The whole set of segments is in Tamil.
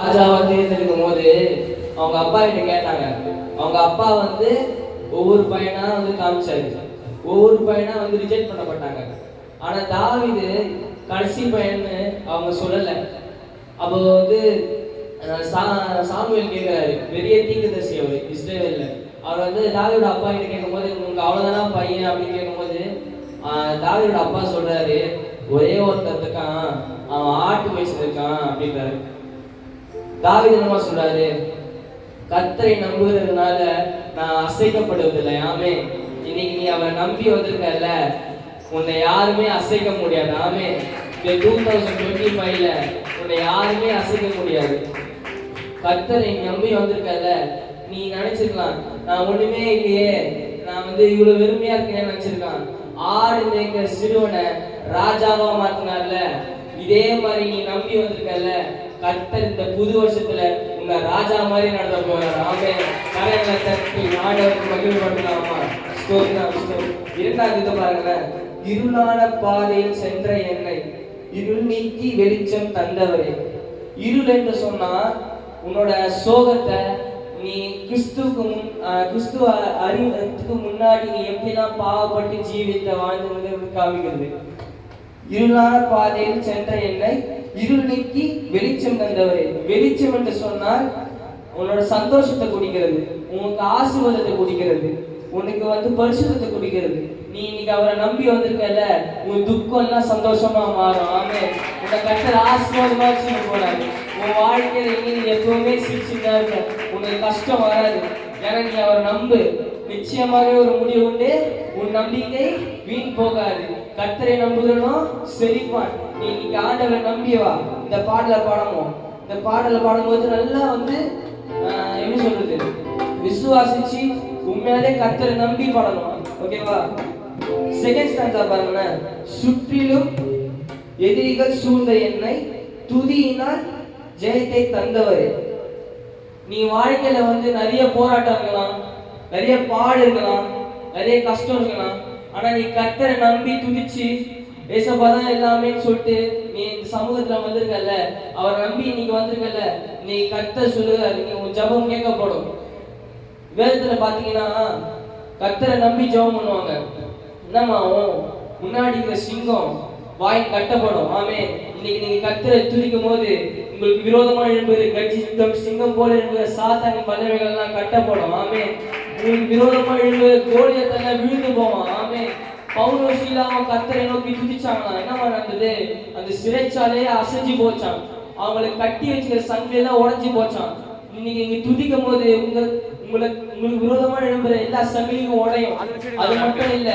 ராஜாவை தேர்ந்தெடுக்கும் போது அவங்க அப்பா கிட்ட கேட்டாங்க. அவங்க அப்பா வந்து ஒவ்வொரு பையனா வந்து காமிச்சாரு. ஒவ்வொரு பையனா வந்து ரிஜெக்ட் பண்ணப்பட்டாங்க ஆனா தாவிது கடைசி பையன்னு அவங்க சொல்லல. அப்போ வந்து சா- சாமுவேல் கேட்கிறாரு பெரிய தீர்க்கதரிசி அவர் இஸ்ரேவேல்ல. அவர் வந்து தாவியோட அப்பா கிட்ட கேட்கும்போது உங்களுக்கு அவ்வளவுதானா பையன்? அப்படின்னு கேட்கும்போது தாவியோட அப்பா சொல்றாரு ஒரே ஒருத்தர் இருக்கான். அவன் ஆட்டு வயசு இருக்கான் அப்படின்றாரு. தாவீது என்னமா சொல்றாரு கத்தரை நம்புகிறதுனால நான் அசைக்கப்படுவதில்லை. ஆமே இன்னைக்கு நீ அவரை நம்பி வந்திருக்கல உன்னை யாருமே அசைக்க முடியாது. ஆமே டூ தௌசண்ட் டுவெண்ட்டி ஃபைவ்ல உன்னை யாருமே அசைக்க முடியாது. கத்தரை நம்பி வந்திருக்கல நீ நினைச்சிருக்கலாம் நான் ஒண்ணுமே இல்லையே. நான் வந்து இவ்வளவு வெறுமையா இருக்கேன்னு நினைச்சிருக்கான் ஆடு மேய்க்கிற சிறுவனை ராஜாவா மாத்தினார்ல. இதே மாதிரி நீ நம்பி வந்திருக்கல கர்த்தர் இந்த புது வருஷத்துல உன்னை ராஜா மாதிரி நடத்த போறார். ஆமே கரையில தட்டி ஆண்டவருக்கு மகிழ்வுபடுத்தலாமா ஸ்தோத்திரம் ஸ்தோத்திரம். இரண்டாவது இதை பாருங்களேன். இருளான பாதையில் சென்ற என்னை இருள் நீக்கி வெளிச்சம் தந்தவரே. இருள் என்று சொன்னா உன்னோட சோகத்தை நீ கிறிஸ்துவுக்கு முன் ஆஹ் கிறிஸ்துவ அறிவதற்கு முன்னாடி நீ எப்படிலாம் பாவப்பட்டு ஜீவித்த வாழ்ந்து காமிக்கிறது. இருளான பாதையில் சென்ற என்னை இருள் நீக்கி வெளிச்சம் தந்தவரே. வெளிச்சம் என்று சொன்னால் உன்னோட சந்தோஷத்தை குடிக்கிறது உனக்கு ஆசீர்வாதத்தை குடிக்கிறது உனக்கு வந்து பரிசுத்தத்தை குடிக்கிறது. நீ இன்னைக்கு அவரை நம்பி வந்திருக்கல உன் துக்கம் எல்லாம் சந்தோஷமா மாறும். ஆமே உன்னை கட்டர் ஆசீர்வாதமா வச்சுட்டு போறாரு. உன் வாழ்க்கையில இனி நீ எப்பவுமே சிரிச்சுட்டா இருக்க. உனக்கு கஷ்டம் வராது. ஏன்னா நீ அவரை நம்பு. நிச்சயமாகவே ஒரு முடிவு உண்டு. உன் நம்பிக்கை வீண் போகாது. கத்தரை நம்புகிறனோ? செழிப்பான் நீ இன்னைக்கு ஆண்டவரை நம்பியவா இந்த பாடலை பாடணும் இந்த பாடலை பாடும்போது நல்லா வந்து என்ன சொல்றது? விசுவாசிச்சு உண்மையாலே கத்தரை நம்பி பாடணும். ஓகேவா செகண்ட் ஸ்டாண்டா பாருங்களேன். சுற்றிலும் எதிரிகள் சூழ்ந்த என்னை துதியினால் ஜெயத்தை தந்தவர். நீ வாழ்க்கையில வந்து நிறைய போராட்டம் இருக்கலாம் நிறைய பாடு இருக்கலாம் நிறைய கஷ்டம் இருக்கலாம் ஆனா நீ கத்தரை நம்பி துதிச்சு ஏசப்பா தான் எல்லாமே சொல்லிட்டு நீ இந்த சமூகத்துல வந்திருக்கல அவர் நம்பி இன்னைக்கு வந்திருக்கல நீ கத்த சொல்லுங்க நீ உன் ஜெபம் கேட்கப்படும். வேதத்துல பாத்தீங்கன்னா கத்தரை நம்பி ஜெபம் பண்ணுவாங்க. என்னம்மா ஆகும்? முன்னாடி இருக்கிற சிங்கம் வாய் கட்டப்படும். ஆமே இன்னைக்கு நீங்க கத்தரை துதிக்கும் போது உங்களுக்கு விரோதமா எழும்புகிற கட்சி சிங்கம் சிங்கம் போல எழும்புகிற சாத்தானி பல்லவைகள் எல்லாம் கட்டப்படும். ஆமே உங்களுக்கு விரோதமா எழும்புகிற கோலியத்தெல்லாம் விழுந்து போவான். ஆமே பவுனோ சீலாவும் கத்தரை நோக்கி துதிச்சாங்களாம் என்னமா நடந்தது? அந்த சிறைச்சாலையே அசைஞ்சு போச்சான். அவங்களை கட்டி வச்சுக்கிற சங்கிலி எல்லாம் உடைஞ்சு போச்சான். இன்னைக்கு நீங்க துதிக்கும் போது உங்க உங்களுக்கு உங்களுக்கு விரோதமா எழும்புற எல்லா சங்கிலியும் உடையும். அது மட்டும் இல்ல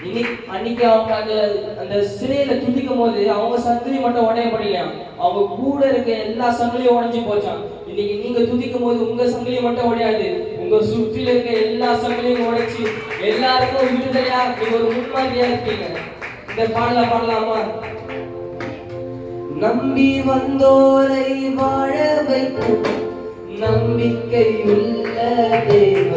அன்னைக்கு அவங்க அன்னைக்கு அந்த அந்த சிறையில துதிக்கும் போது அவங்க சங்கிலி மட்டும் உடையப்படலையாம் அவங்க கூட இருக்க எல்லா சங்கிலியும் உடைஞ்சு போச்சான் இன்னைக்கு நீங்க துதிக்கும் போது உங்க சங்கிலி மட்டும் உடையாது. உங்க சுற்றில இருக்க எல்லா சங்கிலியும் உடைச்சு எல்லாருக்கும் விடுதலையா? நீங்க ஒரு முன்மாதிரியா இருக்கீங்க. இந்த பாடல பாடலாமா? நம்பி வந்தோரை வாழ வைக்கும் நம்பிக்கை உள்ள தேவன்.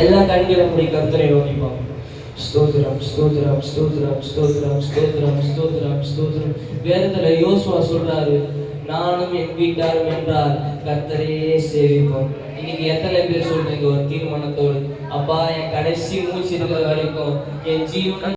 எல்லா கண்களை மூடி கர்த்தரை நோக்கிப்போம் ஸ்தோத்திரம் ஸ்தோத்திரம் ஸ்தோத்திரம் ஸ்தோத்திரம் ஸ்தோத்திரம் ஸ்தோத்திரம் ஸ்தோத்திரம். வேதத்தில் யோசுவா சொல்றாரு நானும் என் வீட்டாரும் என்றால் கர்த்தரையே சேவிப்போம். இன்னைக்கு எத்தனை பேர் சொல்றீங்க? ஒரு தீர்மானத்தோடு அப்பா என் கடைசி மூச்சு இருக்கிற வரைக்கும் என் ஜீவனம்